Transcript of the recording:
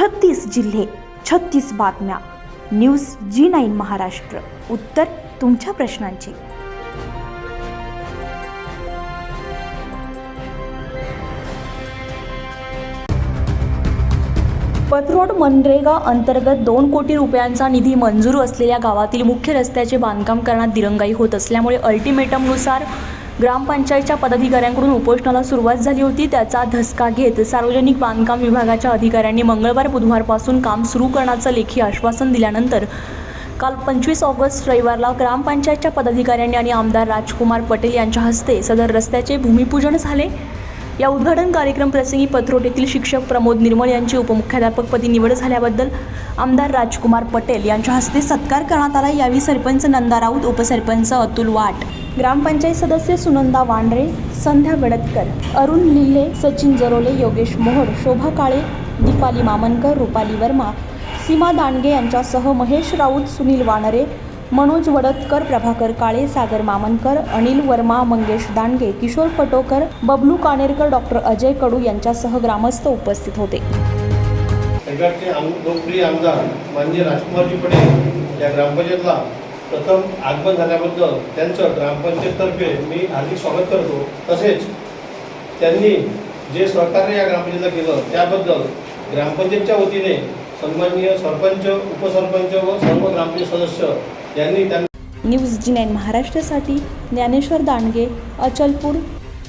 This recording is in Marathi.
छत्तीस जिल्हे छत्तीस बातम्या. News G nine Maharashtra. उत्तर तुमच्या प्रश्नांची. पथरोड मनरेगा अंतर्गत दोन कोटी रुपयांचा निधी मंजूर असलेल्या गावातील मुख्य रस्त्याचे बांधकाम करण्यात दिरंगाई होत असल्यामुळे अल्टिमेटमनुसार ग्रामपंचायतच्या पदाधिकाऱ्यांकडून उपोषणाला सुरुवात झाली होती. त्याचा धसका घेत सार्वजनिक बांधकाम विभागाच्या अधिकाऱ्यांनी मंगळवार बुधवारपासून काम सुरू करण्याचं लेखी आश्वासन दिल्यानंतर काल पंचवीस ऑगस्ट रविवारला ग्रामपंचायतच्या पदाधिकाऱ्यांनी आणि आमदार राजकुमार पटेल यांच्या हस्ते सदर रस्त्याचे भूमिपूजन झाले. या उद्घाटन कार्यक्रम प्रसंगी पत्रोटेतील शिक्षक प्रमोद निर्मळ यांची उपमुख्याध्यापकपदी निवड झाल्याबद्दल आमदार राजकुमार पटेल यांच्या हस्ते सत्कार करण्यात आला. यावेळी सरपंच नंदा राऊत उपसरपंच अतुल वाट ग्रामपंचायत सदस्य सुनंदा वांड्रे संध्या गडतकर अरुण लिल्ले सचिन जरोले योगेश मोहोड शोभा काळे दीपाली मामनकर रुपाली वर्मा सीमा दांडगे यांच्यासह महेश राऊत सुनील वानरे मनोज वडतकर प्रभाकर काळे सागर मामनकर अनिल वर्मा मंगेश दांडगे किशोर पटोकर बबलू कानेरकर डॉक्टर अजय कडू यांच्यासह ग्रामस्थ उपस्थित होते. लोकप्रिय आमदार माननीय राजकुमारजी पटेल या ग्रामपंचायतला प्रथम आगमन झाल्याबद्दल त्यांचं ग्रामपंचायततर्फे मी हार्दिक स्वागत करतो. तसेच त्यांनी जे सहकार्य या ग्रामपंचायतीला केलं त्याबद्दल ग्रामपंचायतच्या वतीने सन्माननीय सरपंच उपसरपंच व सर्व ग्रामपंचायत सदस्य न्यूज जी नाईन महाराष्ट्रासाठी ज्ञानेश्वर दांडगे अचलपूर.